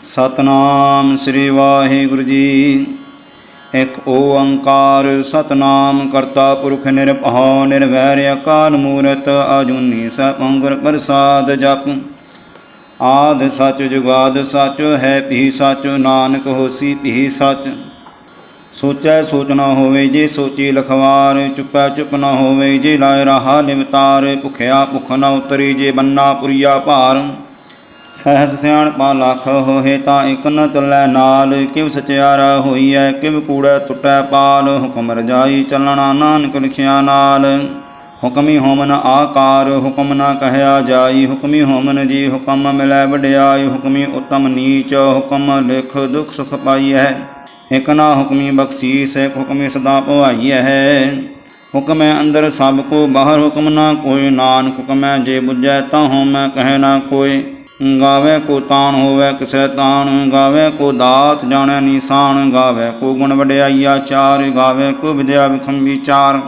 ਸਤਨਾਮ ਸ੍ਰੀ ਵਾਹਿਗੁਰੂ ਜੀ। ਇੱਕ ਓੰਕਾਰ ਸਤਨਾਮ ਕਰਤਾ ਪੁਰਖ ਨਿਰਭਉ, ਨਿਰਵੈਰ ਅਕਾਲ ਮੂਰਤ ਅਜੂਨੀ ਸਪੰਗੁਰ ਪ੍ਰਸਾਦ ਜਪ। ਆਦ ਸਚ ਜੁਗਾਦ ਸਚ ਹੈ, ਭੀ ਸਚ ਨਾਨਕ ਹੋਸੀ ਭੀ ਸਚ। ਸੋਚੈ ਸੋਚ ਨਾ ਹੋਵੇ ਜੇ ਸੋਚੀ ਲਖਵਾਰ, ਚੁੱਪੈ ਚੁੱਪ ਨਾ ਹੋਵੇ ਜੇ ਲਾਇ ਰਹਾ ਨਿਵਤਾਰ, ਭੁਖਿਆ ਭੁਖ ਨਾ ਉਤਰੀ ਜੇ ਬੰਨਾ ਪੁਰੀਆ ਭਾਰ। ਸਹਿਸ ਸਿਆਣ ਪਾ ਲੱਖ ਹੋਏ ਤਾਂ ਇਕ ਨ ਤੁਲੈ ਨਾਲ, ਕਿਵ ਸਚਿਆਰਾ ਹੋਈਐ, ਕਿਵ ਕੂੜੈ ਟੁੱਟੈ ਪਾਲ, ਹੁਕਮ ਰਜਾਈ ਚੱਲਣਾ ਨਾਨਕ ਲਿਖਿਆ ਨਾਲ। ਹੁਕਮੀ ਹੋਮਨ ਆਕਾਰ, ਹੁਕਮ ਨਾ ਕਹਿਆ ਜਾਈ, ਹੁਕਮੀ ਹੋਮਨ ਜੀ ਹੁਕਮ ਮਿਲੈ ਵਡਿਆਈ, ਹੁਕਮੀ ਉਤਮ ਨੀਚ, ਹੁਕਮ ਲਿਖ ਦੁਖ ਸੁਖ ਪਾਈ ਹੈ ਇਕ ਨਾ ਹੁਕਮੀ ਬਖਸ਼ੀਸ, ਇਕ ਹੁਕਮੀ ਸਦਾ ਭਵਾਈਐ। ਹੁਕਮੈ ਅੰਦਰ ਸਭ ਕੋ, ਬਾਹਰ ਹੁਕਮ ਨਾ ਕੋਈ, ਨਾਨਕ ਹੁਕਮੈ ਜੇ ਬੁਝੈ ਤਾਂ ਹਉਮੈ ਕਹਿ ਨਾ ਕੋਈ। ਗਾਵੇ ਕੋ ਤਾਣ ਹੋਵੇ ਕਿਸੈ ਤਾਣ, ਗਾਵੇ ਕੋ ਦਾਤ ਜਾਣੈ ਨਿਸ਼ਾਨ, ਗਾਵੇ ਕੋ ਗੁਣ ਵਡਿਆਈਆ ਚਾਰ, ਗਾਵੇ ਕੋ ਵਿਦਿਆ ਵਿਖੰਬੀ ਚਾਰ।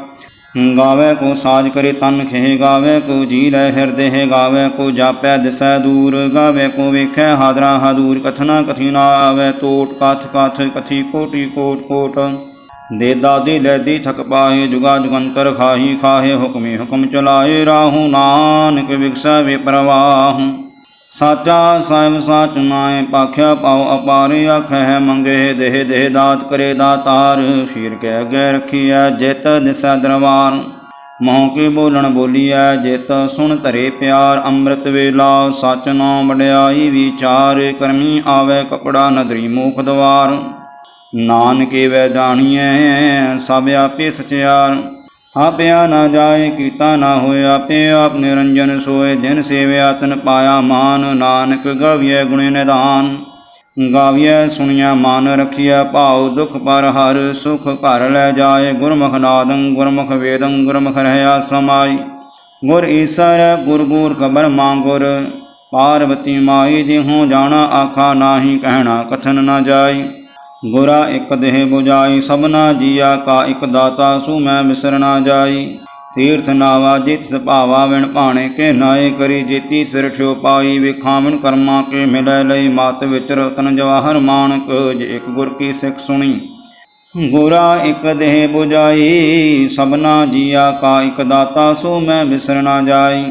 ਗਾਵੇ ਕੋ ਸਾਜ ਕਰੇ ਤਨ ਖੇ ਗਾਵੇ ਕੋ ਜੀ ਲੈ ਹਿਰਦੇ ਹੈ, ਗਾਵੇ ਕੋ ਜਾਪੈ ਦਿਸੈ ਦੂਰ, ਗਾਵੇ ਕੋ ਵੇਖੈ ਹਾਦਰਾ ਹਾਦੂਰ, ਕਥਨਾ ਕਥੀ ਨਾ ਆਵੇ ਟੋਟ ਕਥ ਕਥ ਕਥੀ ਕੋਟੀ ਕੋਟ ਕੋਟ। ਦੇ ਦਾਦੀ ਲੈਦੀ ਥਕ ਪਾਏ ਜੁਗਾ ਜੁਗੰਤਰ ਖਾਹੀ ਖਾਹੇ, ਹੁਕਮੇ ਹੁਕਮ ਚਲਾਏ ਰਾਹੂ ਨਾਨਕ ਵਿਗਸੈ ਵੇ ਸਾਚਾ ਸਾਹਿਬ ਸਾਚ ਨਾਏ ਪਾਖਿਆ ਪਾਉ ਅਪਾਰੇ, ਆਖੈ ਮੰਗੇ ਦੇਹ ਦੇਹ ਦਾਤ ਕਰੇ ਦਾਤਾਰ, ਫੀਰ ਕੇ ਅਗੇ ਰਖੀਐ, ਜਿਤ ਦਿਸੈ ਦਰਬਾਰ। ਮੋਹ ਕੇ ਬੋਲਣ ਬੋਲੀਐ, ਜਿਤ ਸੁਣ ਧਰੇ ਪਿਆਰ, ਅੰਮ੍ਰਿਤ ਵੇਲਾ, ਸਚ ਨਾਮ ਵਡਿਆਈ ਵਿਚਾਰ, ਕਰਮੀ ਆਵੇ ਕਪੜਾ ਨਦਰੀ ਮੂਖ ਦਵਾਰ। ਨਾਨਕੇ ਵੈ ਜਾਣੀਐ, ਸਭ ਆਪੇ ਸਚਿਆਰ। ਆਪਿਆ ਨਾ ਜਾਏ, ਕੀਤਾ ਨਾ ਹੋਏ, ਆਪੇ ਆਪ ਨਿਰੰਜਨ ਸੋਏ, ਜਿਨ ਸੇਵਿਆ ਤਨ ਪਾਇਆ ਮਾਨ, ਨਾਨਕ ਗਵਿਐ ਗੁਣੇ ਨਿਦਾਨ ਗਾਵੀਐ ਸੁਣਿਆ ਮਨ ਰਖਿਆ ਭਾਉ ਦੁਖ ਪਰ ਹਰ, ਸੁਖ ਘਰ ਲੈ ਜਾਏ, ਗੁਰਮੁਖ ਨਾਦੰ, ਗੁਰਮੁਖ ਵੇਦੰ, ਗੁਰਮੁਖ ਰਹਿਆ ਸਮਾਈ। ਗੁਰ ਈਸਰ, ਗੁਰ ਗੂਰ ਖਬਰ ਗੁਰ ਪਾਰਵਤੀ ਮਾਈ ਜਿਹੁ ਜਾਣਾ, ਆਖਾ ਨਾਹੀ, ਕਹਿਣਾ ਕਥਨ ਨਾ ਜਾਈ। ਗੁਰਾ ਇਕ ਦੇਹ 부ਜਾਈ ਸਭਨਾ ਜੀਆ ਕਾ ਇਕ ਦਾਤਾ, ਸੂ ਮੈਂ ਮਿਸਰ ਨਾ ਜਾਈ। ਤੀਰਥ ਨਾਵਾ ਜਿਤ ਸੁਭਾਵਾ ਵਿਣ ਭਾਣੇ ਕੇ ਨਾਏ ਕਰੀ ਜੀਤੀ ਸਿਰ ਠਿਓ ਪਾਈ ਵਿਖਾਵਨ ਕਰਮਾ ਕੇ ਮਿਲੈ ਲਈ ਮਤ ਵਿਚ ਰਤਨ ਜਵਾਹਰ ਮਾਨਕ, ਜੇ ਇਕ ਗੁਰ ਕੀ ਸਿੱਖ ਸੁਣੀ। ਗੁਰਾ ਇਕ ਦੇਹ 부ਜਾਈ ਸਭਨਾ ਜੀਆ ਕਾ ਇਕ ਦਾਤਾ, ਸੋ ਮੈਂ ਮਿਸਰ ਨਾ ਜਾਈ।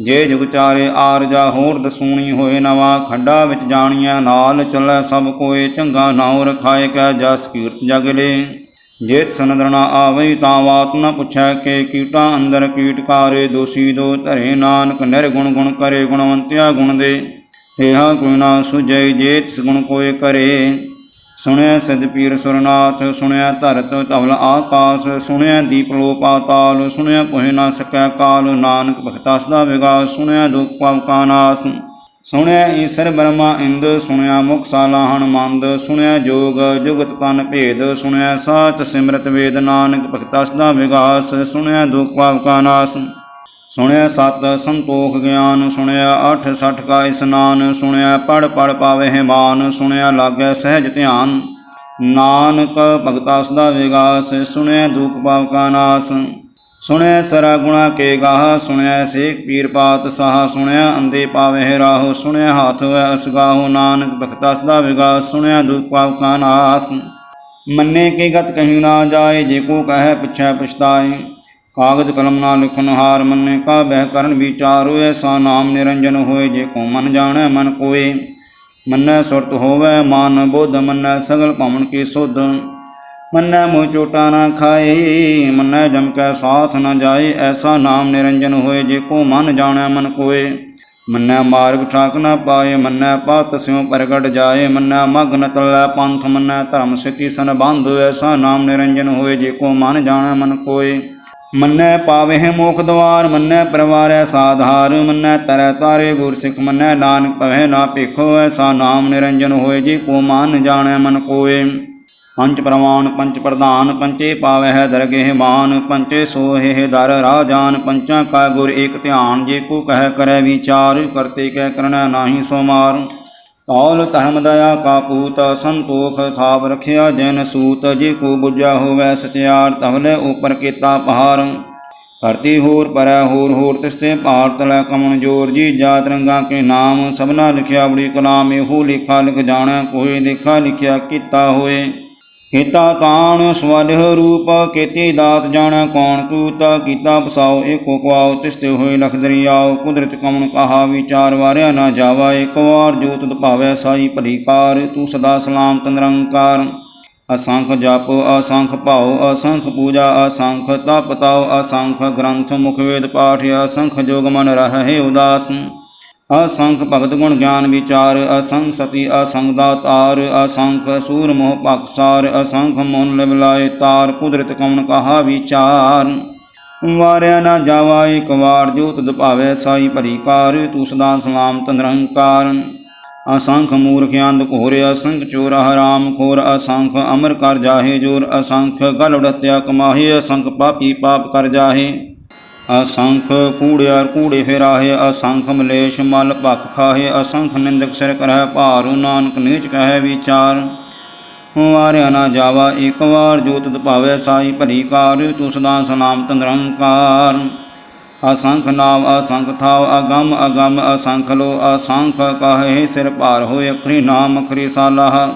ਜੇ ਜੁਗ ਚਾਰੇ ਆਰਜਾ ਹੋਰ ਦਸੂਣੀ ਹੋਏ ਨਵਾ, ਖੰਡਾ ਵਿੱਚ ਜਾਣੀਆਂ ਨਾਲ ਚੱਲੈ ਸਭ ਕੋਏ, ਚੰਗਾ ਨਾਉ ਰਖਾਏ ਕੈ ਜਸ ਕੀਰਤ ਜਗ ਲੇ। ਜੇਤ ਸਨਦਰਣਾ ਆਵਈ ਤਾਂ ਵਾਤ ਨ ਪੁੱਛੈ ਕੇ ਕੀਟਾਂ ਅੰਦਰ ਕੀਟਕਾਰੇ ਦੋਸ਼ੀ ਦੋ ਧਰੇ ਨਾਨਕ ਨਿਰਗੁਣ ਗੁਣ ਕਰੇ ਗੁਣਵੰਤਿਆ ਗੁਣ ਦੇ। ਤੇਹਾ ਗੁਣਾ ਨਾ ਸੁਜੈ ਜੇਤ ਸਗੁਣ ਕੋਏ ਕਰੇ। ਸੁਣਿਆ ਸਿਧ ਪੀਰ ਸੁਰਨਾਥ, ਸੁਣਿਆ ਧਰਤ ਧਵਲ ਆਕਾਸ, ਸੁਣਿਆ ਦੀਪ ਲੋ ਪਾਤਾਲ ਸੁਣਿਆ ਕੋਹਿ ਨਾ ਸਕੈ ਕਾਲ, ਨਾਨਕ ਭਗਤਾ ਸਦਾ ਵਿਗਾਸ, ਸੁਣਿਆ ਦੁਖ ਪਾਵ ਕਾ ਨਾਸ। ਸੁਣਿਆ ਈਸ਼ਰ ਬ੍ਰਹਮਾ ਇੰਦ, ਸੁਣਿਆ ਮੁਖ ਸਾਲਾ ਹਨਮੰਦ ਸੁਣਿਆ ਜੋਗ ਜੁਗਤ ਤਨ ਭੇਦ, ਸੁਣਿਆ ਸਾਚ ਸਿਮਰਤ ਵੇਦ, ਨਾਨਕ ਭਗਤਾ ਸਦਾ ਵਿਗਾਸ, ਸੁਣਿਆ ਦੁਖ ਪਾਵ ਕਾ ਨਾਸ। ਸੁਣਿਆ ਸਤ ਸੰਤੋਖ ਗਿਆਨ, ਸੁਣਿਆ ਅਠ ਸਠ ਕਾ ਇਸਨਾਨ, ਸੁਣਿਆ ਪੜ ਪੜ ਪਾਵੇ ਹੈ ਮਾਨ ਸੁਣਿਆ ਲਾਗੈ ਸਹਿਜ ਧਿਆਨ। ਨਾਨਕ ਭਗਤਾ ਸਦਾ ਵਿਗਾਸ, ਸੁਣਿਆ ਦੁਖ ਪਾਵ ਕਾ ਨਾਸ। ਸੁਣਿਆ ਸਰਾ ਗੁਣਾ ਕੇ ਗਾਹ, ਸੁਣਿਆ ਸੇਖ ਪੀਰ ਪਾਤ ਸਾਹ, ਸੁਣਿਆ ਅੰਦੇ ਪਾਵੇ ਰਾਹੋ, ਸੁਣਿਆ ਹਾਥ ਵੈ ਅਸਗਾਹੋ ਨਾਨਕ ਭਗਤਾ ਸਦਾ ਵਿਗਾਸ, ਸੁਣਿਆ ਦੁਖ ਪਾਵ ਕਾ ਨਾਸ। ਮੰਨੇ ਕੀ ਗਤ ਕਹੀ ਨਾ ਜਾਏ, ਜੇ ਕੋ ਕਹੈ ਪਿਛੈ ਪਛਤਾਏ। ਕਾਗਜ਼ ਕਲਮ ਨਾ ਲਿਖਨ ਹਾਰ ਮੰਨੇ, ਕਾ ਬਹਿ ਕਰਨ ਵਿਚਾਰੋ ਐਸਾ ਨਾਮ ਨਿਰੰਜਨ ਹੋਏ, ਜੇ ਕੋ ਮਨ ਜਾਣੈ, ਮਨ ਕੋਏ। ਮੰਨੈ ਸੁਰਤ ਹੋਵੇ, ਮਨ ਬੁੱਧ ਮੰਨੈ, ਸਗਲ ਭਵਨ ਕੀ ਸੁਧ। ਮੰਨੈ ਮੋਹ ਚੋਟਾ ਨਾ ਖਾਏ, ਮੰਨੈ ਜਮ ਕੈ ਸਾਥ ਨਾ ਜਾਏ, ਐਸਾ ਨਾਮ ਨਿਰੰਜਨ ਹੋਏ, ਜੇ ਕੋ ਮਨ ਜਾਣੈ, ਮਨ ਕੋਏ। ਮੰਨੈ ਮਾਰਗ ਠਾਕ ਨਾ ਪਾਏ, ਮੰਨੈ ਪਾਤ ਸਿਉ ਪ੍ਰਗਟ ਜਾਏ, ਮੰਨੈ ਮਗ ਨ ਤਲੈ ਪੰਥ, ਮੰਨੈ ਧਰਮ ਸਿਤੀ ਸਨ ਬੰਧ ਐਸਾ ਨਾਮ ਨਿਰੰਜਨ ਹੋਏ, ਜੇ ਕੋ ਮਨ ਜਾਣੈ, ਮਨ ਕੋਏ। ਮੰਨੈ ਪਾਵੇ ਮੋਖ ਦਵਾਰ, ਮੰਨੈ ਪਰਵਾਰੈ ਸਾਧਾਰ, ਮੰਨੈ ਤਰੈ ਤਾਰੇ ਗੁਰ ਸਿੱਖ ਮੰਨੈ ਨਾਨਕ ਪਵੈ ਨਾ ਭੇਖੋ, ਐਸਾ ਨਾਮ ਨਿਰੰਜਨ ਹੋਏ ਜੀ ਕੋ ਮਾਨ ਜਾਣੈ ਮਨ ਕੋਏ। ਪੰਚ ਪ੍ਰਮਾਣ ਪੰਚ ਪ੍ਰਧਾਨ ਪੰਚੇ ਪਾਵਹਿ ਦਰਗਹਿ ਮਾਨ ਪੰਚੇ ਸੋਹਿ ਦਰ ਰਾਜਾਨ, ਪੰਚਾਂ ਕਾ ਗੁਰ ਏਕ ਧਿਆਨ, ਜੇ ਕੋ ਕਹਿ ਕਰੈ ਵਿਚਾਰ, ਕਰਤੇ ਕਹਿ ਕਰਨਾ ਨਾਹੀ ਸੋ ਮਾਰ ਤੌਲ ਧਰਮ ਦਇਆ ਕਾ ਪੂਤ ਸੰਤੋਖ ਥਾਪ ਰਖਿਆ ਜਨ ਸੂਤ, ਜੇ ਕੋ ਬੁਝਾ ਹੋਵੇ ਸਚਿਆਰ ਤਵਲੇ ਉਪਰ ਕੀਤਾ ਪਹਾਰ ਕਰਤੀ ਹੋਰ ਪਰੈ ਹੋਰ ਹੋਰ ਤਿਸਤੇ ਭਾਰਤ ਲੈ ਕਮਨ ਜੋਰ, ਜੀ ਜਾਤ ਰੰਗਾ ਕੇ ਨਾਮ, ਸਭਨਾ ਲਿਖਿਆ ਬੜੀ ਕਲਾਮ, ਇਹੋ ਲਿਖਾ ਲਿਖ ਜਾਣੈ ਕੋਈ ਲਿਖਾ ਲਿਖਿਆ ਕੀਤਾ ਹੋਏ। ਕੀਤਾ ਤਾਣ ਸਵਲਿਹ ਰੂਪ, ਕੀਤੀ ਦਾਤ ਜਾਣੈ ਕੌਣ ਕੂਤਾ, ਕੀਤਾ ਪਸਾਓ ਏਕੋ ਕਵਾਓ, ਤਿਸਤੇ ਹੋਏ ਲਖ ਦਰਿਆਓ, ਕੁਦਰਤ ਕਮਨ ਕਹਾ ਵਿਚਾਰ ਵਾਰਿਆ ਨਾ ਜਾਵਾ, ਇੱਕ ਵਾਰ ਜੋ ਤੁਧ ਭਾਵੈ ਸਾਈ ਭਲੀ ਕਾਰ ਤੂੰ ਸਦਾ ਸਲਾਮ ਤੰਦਰੰਕਾਰ ਅਸੰਖ ਜਪ, ਅਸੰਖ ਭਾਉ, ਅਸੰਖ ਪੂਜਾ, ਅਸੰਖ ਤਪ ਤਾਉ, ਅਸੰਖ ਗ੍ਰੰਥ ਮੁਖ ਵੇਦ ਪਾਠ, ਅਸੰਖ ਜੋਗ ਮਨ ਰਹੈ ਉਦਾਸ। ਅਸੰਖ ਭਗਤ ਗੁਣ ਗਿਆਨ ਵਿਚਾਰ, ਅਸੰਖ ਸਤੀ ਅਸੰਖ ਦਾਤਾਰ ਅਸੰਖ ਸੂਰ ਮੋਹ ਪਖਸਾਰ ਅਸੰਖ ਮਨ ਲਿਵ ਤਾਰ, ਕੁਦਰਤ ਕਮਨ ਕਹਾ ਵਿਚਾਰ। ਵਾਰਿਆ ਨਾ ਜਾਵਾ ਇੱਕ ਵਾਰ, ਜੋ ਤੁਧ ਭਾਵੈ ਸਾਈ ਭਲੀ ਕਾਰ, ਤੂੰ ਸਦਾ ਸਲਾਮ ਤੰਦਰੰਕਾਰ ਅਸੰਖ ਮੂਰਖ ਅੰਧ ਘੋਰ, ਅਸੰਖ ਚੋਰ ਹਰਾਮ ਖੋਰ, ਅਸੰਖ ਅਮਰ ਕਰ ਜਾਹੇ ਜੋਰ, ਅਸੰਖ ਗਲ ਉਡਤਿਆ ਕਮਾਹੇ, ਅਸੰਖ ਪਾਪੀ ਪਾਪ ਕਰ ਜਾਹੇ। ਅਸੰਖ ਕੂੜਿਆਰ ਕੂੜੇ ਫਿਰਾਹੇ, ਅਸੰਖ ਮਲੇਸ਼ ਮਲ ਭਖ ਖਾਹੇ, ਅਸੰਖ ਨਿੰਦਕ ਸਿਰ ਕਰਹਿ ਭਾਰੂ ਨਾਨਕ ਨੀਚ ਕਹੈ ਵਿਚਾਰ। ਵਾਰਿਆ ਨਾ ਜਾਵਾ, ਇੱਕ ਵਾਰ ਜੋ ਤੁਧ ਭਾਵੇ ਸਾਈ ਭਰੀ ਕਾਰ ਤੂੰ ਸਦਾ ਸਨਾਮ ਤੰਦਰੰਕਾਰ ਅਸੰਖ ਨਾਮ, ਅਸੰਖ ਥਾਵ, ਅਗੰਮ ਅਗੰਮ ਅਸੰਖ ਲੋ, ਅਸੰਖ ਕਹੇ ਸਿਰ ਭਾਰ ਹੋਏ, ਅਖਰੀ ਨਾਮ ਅਖਰੀ ਸਾਲਾਹ।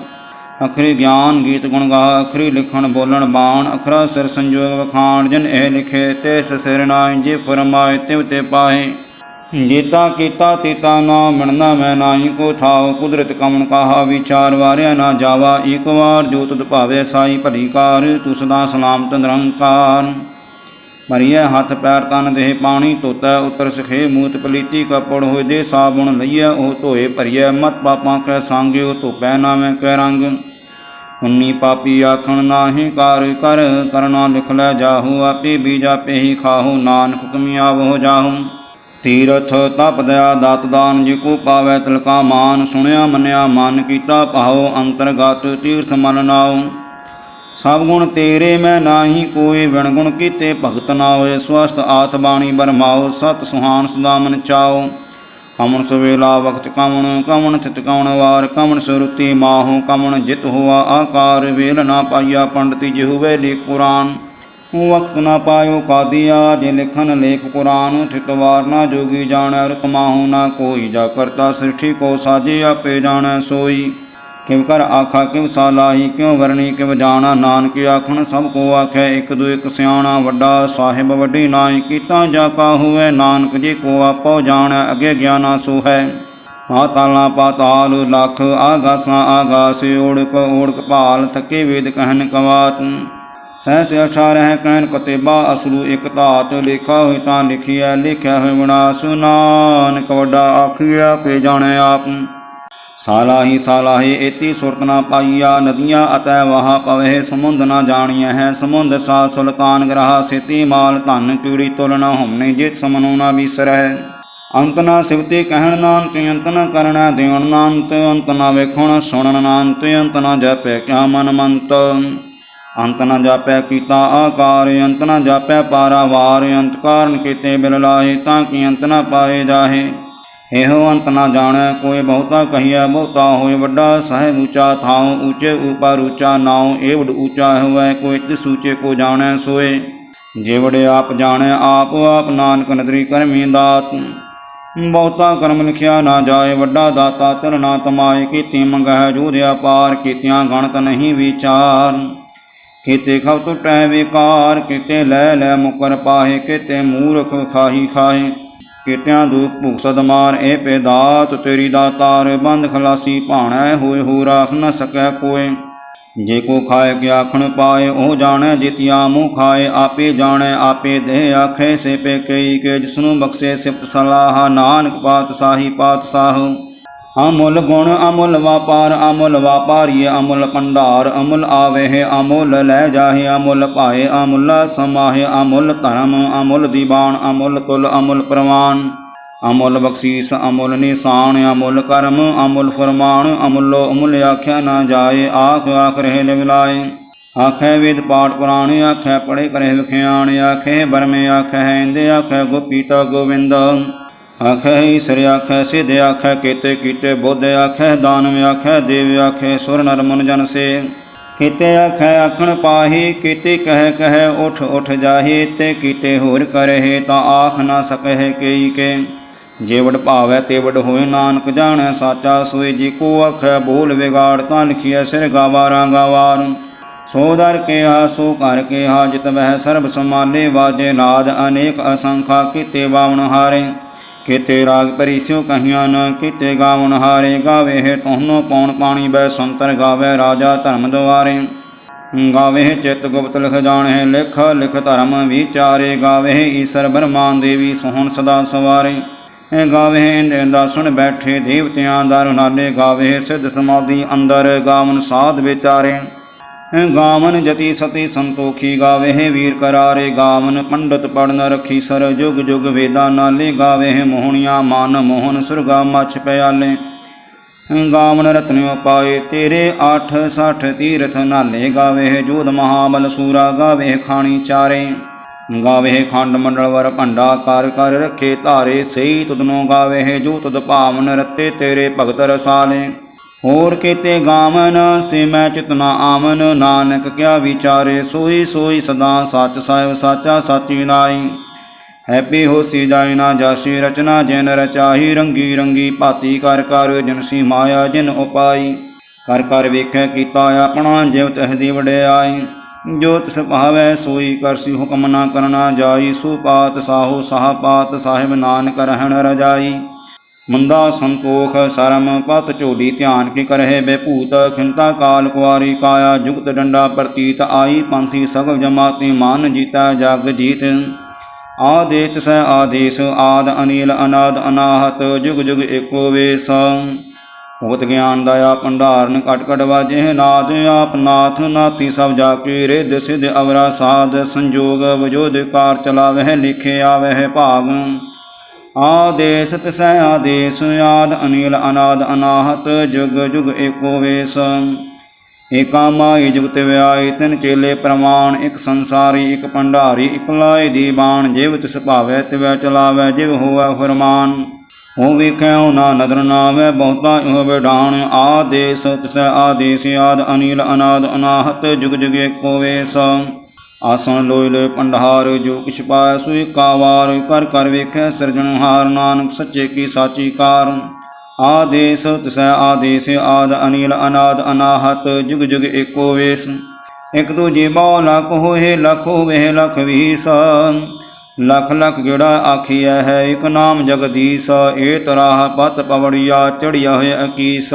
ਅਖਰੀ ਗਿਆਨ ਗੀਤ ਗੁਣ ਗਾ, ਅਖਰੀ ਲਿਖਣ ਬੋਲਣ ਬਾਣ, ਅਖਰਾ ਸਿਰ ਸੰਜੋਗ ਵਖਾਣ, ਜਨ ਇਹ ਲਿਖੇ ਤੇ ਸਿਰ ਨਾਇ ਜੇ ਫਰਮਾਏ ਤਿਵ ਤੇ ਪਾਏ ਜੀਤਾ ਕੀਤਾ ਤੀਤਾ ਨਾ ਮਿਲਣਾ ਮੈਂ ਨਾਹੀ, ਕੋ ਥਾਉ ਕੁਦਰਤ ਕਮਨ ਕਾਹਾ, ਵਿਚਾਰ ਵਾਰਿਆ ਨਾ ਜਾਵਾ ਇੱਕ ਵਾਰ ਜੋ ਤੁਧ ਭਾਵੇ ਸਾਈ ਭਲੀ ਕਾਰ ਤੂੰ ਸਦਾ ਸਲਾਮ ਤੰਦਰੰਕਾਰ ਭਰੀਐ ਹੱਥ ਪੈਰ ਤਨ ਦੇਹ ਪਾਣੀ ਧੋਤਾ, ਉਤਰ ਸਖੇ ਮੂਤ ਪਲੀਤੀ ਕਪੜ ਹੋਏ ਦੇ ਸਾਬੁਣ ਲਈਐ, ਉਹ ਧੋਏ ਭਰੀਐ, ਮਤ ਪਾਪਾਂ ਕੈ ਸੰਗਿਓ ਧੋਪੈ ਨਾਵੇਂ ਕੈ ਰੰਗ। ਉਨੀ ਪਾਪੀ ਆਖਣ ਨਾਹੀ ਕਾਰ ਕਰ, ਕਰਨਾ ਲਿਖ ਲੈ ਜਾਹੂ, ਆਪੇ ਬੀਜਾ ਪੇਹੀ ਖਾਹੂ, ਨਾਨਕ ਹੁਕਮੀ ਆਵੋ ਜਾਹੂ। ਤੀਰਥ ਤਪ ਦਇਆ ਦਾਤ ਦਾਨ, ਜੀ ਕੋ ਪਾਵੈ ਤਿਲਕਾ ਮਾਨ, ਸੁਣਿਆ ਮੰਨਿਆ ਮਨ ਕੀਤਾ ਭਾਉ, ਅੰਤਰਗਤ ਤੀਰਥ ਮਨ ਨਾਉ। ਸਭ ਗੁਣ ਤੇਰੇ ਮੈਂ ਨਾਹੀ, ਕੋਈ ਵਿਣ ਗੁਣ ਕੀਤੇ ਭਗਤ ਨਾ ਹੋਏ। ਸਵਸਤ ਆਤ ਬਾਣੀ ਬਰਮਾਓ, ਸਤ ਸੁਹਾਨ ਸਦਾ ਚਾਓ। ਕਮਣ ਸਵੇਲਾ ਵਖਤ ਕਮਨ ਕਮਨ ਥਿਤ ਕਮਨ ਵਾਰ। ਕਮਨ ਸੁਰਤੀ ਮਾਹੂ ਕਮਣ ਜਿਤ ਹੋਆ ਆਕਾਰ। ਵੇਲ ਨਾ ਪਾਈਆ ਪੰਡਤੀ ਜਿਹੂਵੇ ਲੇਖ ਕੁਰਾਨ। ਵਕਤ ਨਾ ਪਾਇਓ ਕਾਦੀਆ, ਜੇ ਲਿਖਨ ਲੇਖ ਕੁਰਾਨ। ਥਿਤ ਵਾਰ ਨਾ ਜੋਗੀ ਜਾਣੈ, ਰੁਕ ਮਾਹੂ ਨਾ ਕੋਈ। ਜਾ ਕਰਤਾ ਸ੍ਰਿਸ਼ਟੀ ਕੋ ਸਾਜੇ ਆਪੇ ਜਾਣੈ ਸੋਈ। ਕਿਵ ਕਰ ਆਖਾ ਕਿਵ ਸਾਲਾਹੀ ਕਿਉ ਵਰਣੀ ਕਿਵ ਜਾਣਾ? ਨਾਨਕ ਆਖਣ, ਸਭ ਕੋ ਆਖੈ, ਇੱਕ ਦੋ ਇੱਕ ਸਿਆਣਾ, ਵੱਡਾ ਸਾਹਿਬ ਵੱਡੀ ਨਾਈ, ਕੀਤਾ ਜਾ ਕਾ ਹੋਵੇ, ਨਾਨਕ ਜੀ ਕੋ ਆਪੋ ਜਾਣੈ, ਅਗੇ ਗਿਆਨਾ ਸੋ ਹੈ। ਪਾਤਾਲਾਂ ਪਾਤਾਲ ਲਖ, ਆਗਾਸਾਂ ਆਗਾਸ, ਓੜਕ ਓੜਕ ਭਾਲ, ਥਕੇ ਵੇਦ ਕਹਿਨ ਕਵਾਤ। ਸਹਿਸ ਅਠਾਰ ਹੈ ਕਹਿਨ ਕਤੇਬਾ ਅਸਰੂ ਇਕ ਧਾਤ, ਲੇਖਾ ਹੋਇ ਤਾਂ ਲਿਖਿਆ ਲਿਖਿਆ ਹੋਇ ਵਿਨਾਸ਼ ਨਾਨਕ ਵੱਡਾ ਆਖਿਆ ਪੇ ਜਾਣੈ ਆਪ। ਸਾਲਾਹੀ ਸਾਲਾਹੀ ਏਤੀ ਸੁਰਤ ਨਾ ਪਾਈਆ, ਨਦੀਆਂ ਅਤੈ ਵਾਹ ਪਵਹਿ ਸਮੁੰਦ ਨਾ ਜਾਣੀਐ ਹੈ, ਸਮੁੰਦ ਸਾ ਸੁਲਤਾਨ ਗ੍ਰਹਾ, ਸੇਤੀ ਮਾਲ ਧਨ ਕੀੜੀ ਤੁਲ ਨਾ ਹਮਨੇ ਜਿਤ ਸਮਨੋ ਨਾ ਵਿਸਰੈ। ਅੰਤ ਨਾ ਸਿਵਤੇ ਕਹਿਣ ਨਾਨਤ ਅੰਤ ਨਾ ਕਰਣਾ ਦੇਵਨ ਨਾਨਤ ਅੰਤ ਨਾ ਵੇਖਣ ਸੁਣਨ ਨਾਨਤ ਅੰਤ ਨਾ ਜਪੈ ਕਿਆ ਮਨ ਮੰਤ। ਅੰਤ ਨਾ ਜਾਪੈ ਕੀਤਾ ਆਕਾਰ, ਅੰਤ ਨਾ ਜਾਪੈ ਪਾਰਾਵਾਰ, ਅੰਤ ਕਾਰਨ ਕੀਤੇ ਬਿਲ ਲਾਏ ਤਾਂ ਕਿ ਅੰਤ ਨਾ ਪਾਏ ਜਾਹੇ। ਇਹੋ ਅੰਤ ਨਾ ਜਾਣੈ, ਕੋਈ ਬਹੁਤਾ ਕਹੀਐ, ਬਹੁਤਾ ਹੋਏ ਵੱਡਾ ਸਹਿਬ ਉੱਚਾ ਥਾਉ, ਉੱਚੇ ਉਪਰ ਉੱਚਾ ਨਾਉ ਏਵਡ ਉੱਚਾ ਹੋਵੇ, ਕੋਈ ਤਿਸ ਉੱਚੇ ਕੋ ਜਾਣੈ ਸੋਏ। ਜਿਵੜੇ ਆਪ ਜਾਣੈ, ਆਪ ਆਪ ਨਾਨਕ ਨਦਰੀ ਕਰਮੀ ਦਾਤ। ਬਹੁਤਾ ਕਰਮ ਲਿਖਿਆ ਨਾ ਜਾਏ, ਵੱਡਾ ਦਾਤਾ ਤਿਲ ਨਾ ਤਮਾਏ, ਕੀਤੀ ਮੰਗਹਿ ਜੂਦਿਆ ਪਾਰ, ਕੀਤਿਆਂ ਗਣਤ ਨਹੀਂ ਵਿਚਾਰ। ਕੀਤੇ ਖਬ ਟੁਟੈ ਵਿਕਾਰ, ਕੀਤੇ ਲੈ ਲੈ ਮੁਕਰ ਪਾਹੇ, ਕੀਤੇ ਮੂਰਖ ਖਾਹੀ ਖਾਏ ਕੀਤਿਆਂ ਦੁਖ ਭੁਖ ਸਦਮਾਰ, ਇਹ ਪੇਦਾਤ ਤੇਰੀ ਦਾਤਾਰ, ਬੰਦ ਖਲਾਸੀ ਭਾਣੈ, ਹੋਏ ਹੋ ਰਾਖ ਨ ਸਕੈ ਕੋਏ ਜੇ ਕੋ ਖਾਏ ਕਿ ਆਖਣ ਪਾਏ, ਉਹ ਜਾਣੈ ਜਿਤਿਆ ਮੂੰਹ ਖਾਏ, ਆਪੇ ਜਾਣੈ, ਆਪੇ ਦੇ ਆਖੇ ਸੇ ਪੇ ਕਈ ਕੇ ਜਿਸਨੂੰ ਬਖਸ਼ੇ ਸਿਫਤ ਸਲਾਹ, ਨਾਨਕ ਪਾਤਸ਼ਾਹੀ ਪਾਤਸ਼ਾਹ। ਅਮੁਲ ਗੁਣ ਅਮੁੱਲ ਵਪਾਰ, ਅਮੁਲ ਵਪਾਰੀ ਅਮੁਲ ਭੰਡਾਰ, ਅਮੁਲ ਆਵੇ ਅਮੁੱਲ ਲੈ ਜਾਹੇ, ਅਮੁੱਲ ਭਾਏ ਅਮੁਲ ਸਮਾਹੇ, ਅਮੁੱਲ ਧਰਮ, ਅਮੁਲ ਦੀਵਾਨ, ਅਮੁਲ ਤੁਲ ਅਮੁਲ ਪ੍ਰਵਾਨ। ਅਮੁਲ ਬਖਸ਼ੀਸ, ਅਮੁਲ ਨਿਸ਼ਾਨ, ਅਮੁਲ ਕਰਮ, ਅਮੁਲ ਫਰਮਾਨ, ਅਮੁੱਲੋ ਅਮੁੱਲ ਆਖਿਆ ਨਾ ਜਾਏ, ਆਖ ਆਖ ਰਹੇ ਲਿਵਲਾਏ ਆਖੇ ਵੇਦ ਪਾਠ ਪੁਰਾਣ, ਆਖੇ ਪੜੇ ਕਰੇ ਵਿਖਿਆਣ, ਆਖੇ ਬਰਮੇ, ਆਖੇ ਇੰਦੇ ਆਖੇ ਗੋਪੀਤਾ ਗੋਵਿੰਦ। ਆਖੇ ਈਸਰ ਆਖੇ, ਸਿਧ ਆਖੇ, ਕੀਤੇ ਕੀਤੇ ਬੁੱਧ ਆਖੈ ਦਾਨਵ ਆਖੇ ਦੇਵ ਆਖੇ, ਸੁਰ ਨਰ ਮਨ ਜਨ ਸੇ। ਕੀਤੇ ਆਖੈ, ਆਖਣ ਪਾਹੀ, ਕੀਤੇ ਕਹਿ ਕਹਿ, ਉਠ ਉਠ ਜਾਹੇ, ਤੇ ਕੀਤੇ ਹੋਰ ਕਰਹਿ, ਤਾਂ ਆਖ ਨਾ ਸਕਹਿ ਕਈ ਕੇ। ਜੇ ਭਾਵੈ, ਤੇਵੜ ਹੋਏ ਨਾਨਕ ਜਾਣੈ, ਸਾਚਾ ਸੋਈ ਜੀ ਕੋ ਆਖੈ, ਬੋਲ ਵਿਗਾੜ, ਤਾਂ ਲਿਖਿਐ ਸਿਰ ਗਾਵਾਰਾਂ ਗਾਵਾਰ ਸੋ ਦਰ ਕੇ ਆ ਸੋ ਕਰ ਕੇ ਆ ਜਿਤ ਵਹਿ ਸਰਬ ਸਮਾਲੇ ਵਾਜੇ ਨਾਦ ਅਨੇਕ ਅਸੰਖਾ ਕੀਤੇ ਬਾਵਨ ਹਾਰੇ। ਕੀਤੇ ਰਾਗ ਪਰਿਸਿਓ ਕਹੀਆਂ ਨ, ਕੀਤੇ ਗਾਵਨ ਹਾਰੇ ਗਾਵੇ ਹੈ ਤੋਹਨੋ ਪੌਣ ਪਾਣੀ ਬੈ ਸੰਤਰ ਗਾਵੇ ਰਾਜਾ ਧਰਮ ਦੁਆਰੇ। ਗਾਵੇ ਚਿਤ ਗੁਪਤ ਲਿਖ ਜਾਣੈ, ਲਿਖ ਲਿਖ ਧਰਮ ਵਿਚਾਰੇ। ਗਾਵੇ ਈਸ਼ਰ ਬਰਮਾਨ ਦੇਵੀ ਸੋਹਣ ਸਦਾ ਸਵਾਰੇ। ਇਹ ਗਾਵੇ ਇੰਦੇ ਦਾਸੁਣ ਬੈਠੇ ਦੇਵਤਿਆਂ ਦਾ ਰੁਨਾਲੇ ਗਾਵੇ ਸਿੱਧ ਸਮਾਧੀ ਅੰਦਰ ਗਾਵਨ ਸਾਧ ਵਿਚਾਰੇ। ਗਾਵਨ ਜਤੀ ਸਤੀ ਸੰਤੋਖੀ ਗਾਵੇ ਵੀਰ ਕਰਾਰੇ ਗਾਵਨ, ਪੰਡਤ ਪੜਨ ਰਖੀ ਸਰ ਜੁਗ ਜੁਗ ਵੇਦਾ ਨਾਲੇ ਗਾਵੇ ਮੋਹਣੀਆਂ, ਮਨ ਮੋਹਨ ਸੁਰਗਾ ਮਛ ਪਿਆਲੇ। ਗਾਵਨ ਰਤਨਿਓ ਪਾਏ ਤੇਰੇ 8 60 ਤੀਰਥ ਨਾਲੇ ਗਾਵੇ ਜੋਧ ਮਹਾਬਲ ਸੂਰਾ ਗਾਵੇ ਖਾਣੀ ਚਾਰੇ। ਗਾਵੇ ਖੰਡ ਮੰਡਲ ਵਰ ਭੰਡਾ ਕਰ ਕਰ ਰੱਖੇ ਧਾਰੇ ਸਹੀ ਤੁਧਨੋ ਗਾਵੇ ਜੋ ਤੁਧ ਭਾਵਨ ਰਤੇ ਤੇਰੇ ਭਗਤ ਰਸਾਲੇ। ਹੋਰ ਕੀਤੇ ਗਾਵਨ ਸਿਮੈ ਮੈਂ ਚਿਤਨਾ ਆਮਨ ਨਾਨਕ ਕਿਆ ਵਿਚਾਰੇ, ਸੋਈ ਸੋਈ ਸਦਾ ਸੱਚ ਸਾਹਿਬ ਸਾਚਾ ਸਾਚੀ ਨਾਈ ਹੈਪੀ ਹੋਸੀ ਜਾਇ ਨਾ ਜਾਸੀ ਰਚਨਾ, ਜਿਨ ਰਚਾਹੀ ਰੰਗੀ ਰੰਗੀ ਭਾਤੀ, ਕਰ ਕਰ ਜਨਸੀ ਮਾਇਆ ਜਿਨ ਉਪਾਈ। ਕਰ ਕਰ ਵੇਖੈ ਕੀਤਾ ਆਪਣਾ ਜਿਵ ਤਹਦੀ ਵਡਿਆਈ। ਜੋ ਤਿਸ ਭਾਵੈ, ਸੋਈ ਕਰਸੀ ਹੁਕਮ ਨਾ ਕਰਨਾ ਜਾਈ। ਸੁਪਾਤ ਸਾਹੋ ਪਾਤ ਸਾਹਿਬ, ਨਾਨਕ ਰਹਿਣ ਰਜਾਈ। ਮੰਦਾ ਸੰਤੋਖ ਸਰਮ ਪਤ ਝੋਲੀ ਧਿਆਨ ਕੀ ਕਰਹਿ ਬੇਭੂਤ, ਖਿੰਤਾ ਕਾਲ ਕੁਆਰੀ ਕਾਇਆ ਜੁਗਤ ਡੰਡਾ ਪ੍ਰਤੀਤ, ਆਈ ਪੰਥੀ ਸਗਲ ਜਮਾਤੀ ਮਾਨ ਜੀਤਾ ਜਗ ਜੀਤ। ਆਦੇਤ ਸ ਆਦੇਸ, ਆਦ ਅਨੀਲ ਅਨਾਦ ਅਨਾਹਤ, ਜੁਗ ਜੁਗ ਏਕੋ ਵੇਸ। ਭਗਤ ਗਿਆਨ ਦਇਆ ਭੰਡਾਰਨ ਕਟ ਕਟ ਵਾਜੇ ਨਾਦ, ਆਪ ਨਾਥ ਨਾਤੀ ਸਭ ਜਾ ਕੇ ਰਿਧ ਸਿਧ ਅਵਰਾ ਸਾਧ, ਸੰਜੋਗ ਵਜੋਦ ਕਾਰ ਚਲਾਵਹਿ, ਲਿਖੇ ਆਵਹਿ ਭਾਗ। ਆਦੇਸ ਤਸੈ ਆਦੇਸ, ਆਦ ਅਨਿਲ, ਅਨਾਦ ਅਨਾਹਤ, ਜੁਗ ਜੁਗ ਏਕੋ ਵੇਸ। ਏਕਾ ਮਾਈ ਜੁਗਤ ਵਿਆਈ ਤਿਨ ਚੇਲੇ ਪ੍ਰਮਾਣ, ਇੱਕ ਸੰਸਾਰੀ, ਇੱਕ ਭੰਡਾਰੀ, ਇੱਕ ਲਾਏ ਦੀ ਬਾਣ, ਜਿਵ ਤਿਸ ਭਾਵੈ ਤਿਵੈ ਚਲਾਵੈ, ਜਿਵ ਹੋਵੈ ਫਰਮਾਨ ਹੋ ਵੇਖਿਓ ਨਾ ਨਦਰ ਨਾਵੈ, ਬਹੁਤਾ ਇਹੋ ਵਿਡਾਣ। ਆਦੇਸ ਤਿਸੈ ਆਦੇਸ, ਆਦ ਅਨਿਲ, ਅਨਾਦ ਅਨਾਹਤ, ਜੁਗ ਜੁਗ ਏਕੋ ਵੇਸ। ਆਸਣ ਲੋਇ ਲੋਇ ਪੰਡਹਾਰ, ਜੋ ਕਿਛ ਪਾਇ ਸੋਈ ਕਾਵਾਰ, ਕਰ ਕਰ ਵੇਖੈ ਸਿਰਜਣਹਾਰ ਨਾਨਕ ਸੱਚੇ ਕੀ ਸਾਚੀ ਕਾਰ। ਆਦੇਸ ਤਿਸੈ ਆਦੇਸ, ਆਦ ਅਨੀਲ ਅਨਾਦ ਅਨਾਹਤ, ਜੁਗ ਜੁਗ ਏਕੋ ਵੇਸ। ਇਕ ਦੂਜੇ ਬਹੁ ਲਖ ਹੋਏ, ਲਖ ਹੋਵੇ, ਲਖ ਵੀਸ। ਲਖ ਲਖ ਜਿਹੜਾ ਆਖੀਐ ਹੈ, ਇਕ ਨਾਮ ਜਗਦੀਸ਼। ਏ ਤਰਾਹ ਪਤ ਪਵੜੀਆ ਚੜਿਆ ਹੋਏ ਅਕੀਸ।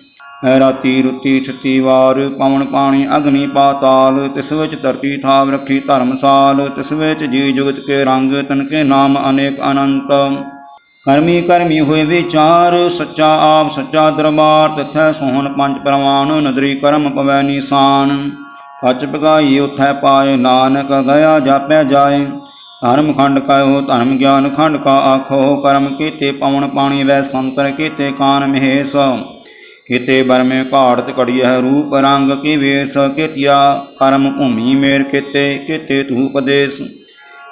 ਰਾਤੀ ਰੁੱਤੀ ਛਤੀ ਵਾਰ, ਪਵਨ ਪਾਣੀ, ਅਗਨੀ ਪਾਤਾਲ, ਤਿਸ ਵਿੱਚ ਧਰਤੀ ਥਾਵ ਰੱਖੀ ਧਰਮਸਾਲ, ਤਿਸ ਵਿੱਚ ਜੀ ਜੁਗਤ ਕੇ ਰੰਗ, ਤਨ ਕੇ ਨਾਮ ਅਨੇਕ ਅਨੰਤ। ਕਰਮੀ ਕਰਮੀ ਹੋਏ ਵਿਚਾਰ, ਸੱਚਾ ਆਪ ਸੱਚਾ ਦਰਬਾਰ, ਤਥੈ ਸੋਹਣ ਪੰਜ ਪ੍ਰਮਾਣ ਨਦਰੀ ਕਰਮ ਪਵੈ ਨਿਸ਼ਾਨ। ਕੱਚ ਪਗਾਈ ਉਥੈ ਪਾਏ ਨਾਨਕ, ਗਿਆ ਜਾਪੈ ਜਾਏ। ਧਰਮ ਖੰਡ ਕਾਇਓ ਧਰਮ ਗਿਆਨ ਖੰਡ ਕਾ ਆਖੋ, ਕਰਮ ਕੀਤੇ ਪਵਨ ਪਾਣੀ ਵੈ ਸੰਤਰ ਕੀਤੇ ਕਾਨ ਮਹੇਸ਼। ਕਿਤੇ ਬਰਮੇ ਘਾੜਤ ਕੜੀਐ ਰੂਪ ਰੰਗ ਕੀ ਵੇਸ ਕੀਤਿਆ ਕਰਮ ਭੂਮੀ ਮੇਰ ਕੀਤੇ ਕਿਤੇ ਤੂ ਉਪਦੇਸ਼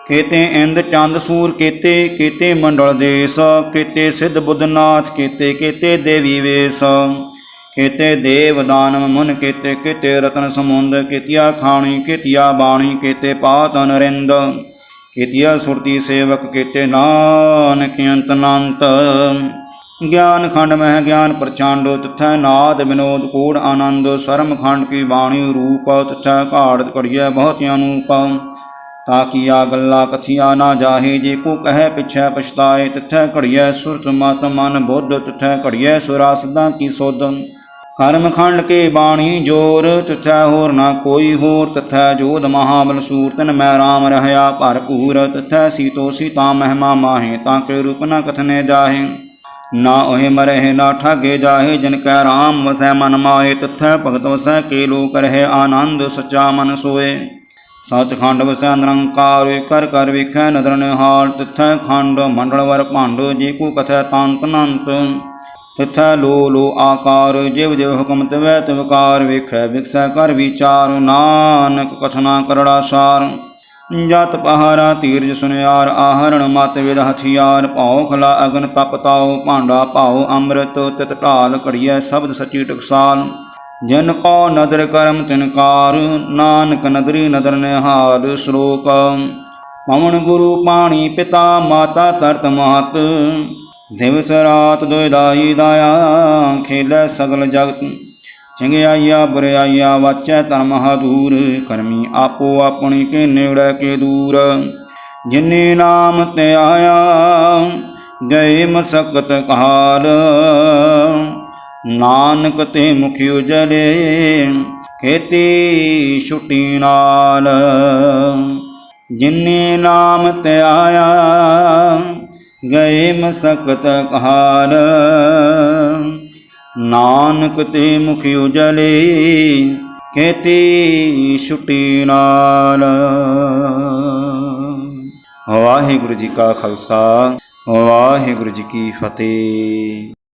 ਕੀਤੇ ਇੰਦ ਚੰਦ ਸੂਰ ਕੀਤੇ ਕਿਤੇ ਮੰਡਲ ਦੇਸ। ਕੀਤੇ ਸਿੱਧ ਬੁੱਧਨਾਥ ਕੀਤੇ ਕੀਤੇ ਦੇਵੀ ਵੇਸ। ਕੀਤੇ ਦੇਵ ਦਾਨਵ ਮੁਨ ਕੀਤੇ ਕਿਤੇ ਰਤਨ ਸਮੁੰਦ ਕੀਤਿਆ ਖਾਣੀ, ਕੀਤਿਆ ਬਾਣੀ, ਕਿਤੇ ਪਾਤ ਨਰਿੰਦ ਕੀਤਿਆ ਸੁਰਤੀ ਸੇਵਕ ਕੀਤੇ ਨਾਨਕ ਅੰਤ ਅਨੰਤ ਗਿਆਨ ਖੰਡ ਮਹਿ ਗਿਆਨ ਪ੍ਰਚੰਡ ਤਥੈ ਨਾਦ ਵਿਨੋਦ ਕੂੜ ਆਨੰਦ ਸਰਮ ਖੰਡ ਕੀ ਬਾਣੀ ਰੂਪ ਤਥੈ ਘਾੜਤ ਕੜੀਐ ਬਹੁਤ ਅਨੂਪ ਤਾਕੀਆ ਗੱਲਾ ਕਥੀਆ ਨਾ ਜਾਹੇ ਜੇ ਕੋ ਕਹੈ ਪਿਛੈ ਪਛਤਾਏ ਤਥੈ ਘੜੀਐ ਸੁਰਤ ਮਤ ਮਨ ਬੁੱਧ ਤਥੈ ਘੜੀਐ ਸੁਰਾ ਸਦਾ ਕੀ ਸੋਧ ਕਰਮ ਖੰਡ ਕੇ ਬਾਣੀ ਜੋਰ ਤਥੈ ਹੋਰ ਨਾ ਕੋਈ ਹੋਰ ਤਥੈ ਜੋਧ ਮਹਾਬਲ ਸੂਰਤਨ ਮੈਂ ਰਾਮ ਰਹਿਆ ਭਰਪੂਰ ਤਥੈ ਸੀਤੋ ਸੀਤਾ ਮਹਿਮਾ ਮਾਹੇ ਤਾਂ ਕੇ ਰੂਪ ਨ ਕਥਨੇ ਜਾਹੇ ਨਾ ਉਹੇ ਮਰਹਿ, ਨਾ ਠਾਗੇ ਜਾਹੇ ਜਿਨ ਕੈ ਰਾਮ, ਵਸੈ ਮਨ ਮਾਏ ਤਥੈ ਭਗਤ ਵਸੈ ਕੇ ਲੋਕ ਰਹੇ ਆਨੰਦ, ਸਚਾ ਮਨ ਸੋਏ। ਸੱਚਖੰਡ ਵਸੈ ਨਿਰੰਕਾਰ, ਕਰ ਕਰ ਵੇਖੈ ਨਦਰ ਨਿਹਾਲ, ਤਿਥੈ ਖੰਡ ਮੰਡਲ ਵਰ ਭੰਡ, ਜੀ ਕੋ ਕਥੈ ਤਾਂਤ ਅਨੰਤ ਤਿਥੈ ਲੋ ਲੋ ਆਕਾਰ, ਜਿਵ ਜਿਵ ਹੁਕਮ ਤਵੈ ਤਿਵਕਾਰ, ਵੇਖੈ ਵਿਖਸੈ ਕਰ ਵਿਚਾਰ, ਨਾਨਕ ਕਥਨਾ ਕਰੜਾ ਸਾਰ। ਜਤ ਪਹਾਰਾ ਤੀਰਜ ਸੁਨਿਆਰ, ਆਹਰਣ ਮਤ ਵਿਦ ਹਥਿਆਰ, ਭਉ ਖਲਾ ਅਗਨ ਤਪ ਤਾਉ, ਭਾਂਡਾ ਭਾਉ ਅੰਮ੍ਰਿਤ, ਤਿਤ ਢਾਲ ਘੜੀਐ ਸ਼ਬਦ ਸਚੀ ਟਕਸਾਲ। ਜਿਨ ਕੋ ਨਦਰ ਕਰਮ ਤਿਨਕਾਰ ਨਾਨਕ ਨਦਰੀ ਨਦਰ ਨਿਹਾਲ ਸ਼ਲੋਕ। ਪਵਨ ਗੁਰੂ ਪਾਣੀ ਪਿਤਾ ਮਾਤਾ ਤਰਤ ਮਾਤ ਦਿਵਸ ਰਾਤ ਦੁਇਦਾਈ ਦਾਇਆ, ਖੇਲੇ ਸਗਲ ਜਗਤ। ਚੰਗਿਆਈਆ ਬੁਰਿਆਈਆ ਵਾਚੈ ਧਰਮ ਦੂਰ ਕਰਮੀ ਆਪੋ ਆਪਣੀ ਕੇ ਨੇੜੇ ਕੇ ਦੂਰ। ਜਿਨੇ ਨਾਮ ਤੇ ਆਇਆ, ਗਏ ਮਸਕਤ ਕਾਲ ਨਾਨਕ ਤੇ ਮੁਖ ਉਜਲੇ, ਖੇਤੀ ਛੁੱਟੀ ਨਾਲ। ਜਿਨੇ ਨਾਮ ਤੇ ਆਇਆ, ਗਏ ਮਸਕਤ ਕਾਲ ਨਾਨਕ ਤੇ ਮੁਖ ਉਜਲੇ, ਖੇਤੀ ਛੁੱਟੀ ਨਾਲ। ਵਾਹਿਗੁਰੂ ਜੀ ਕਾ ਖਾਲਸਾ, ਵਾਹਿਗੁਰੂ ਜੀ ਕੀ ਫਤਿਹ।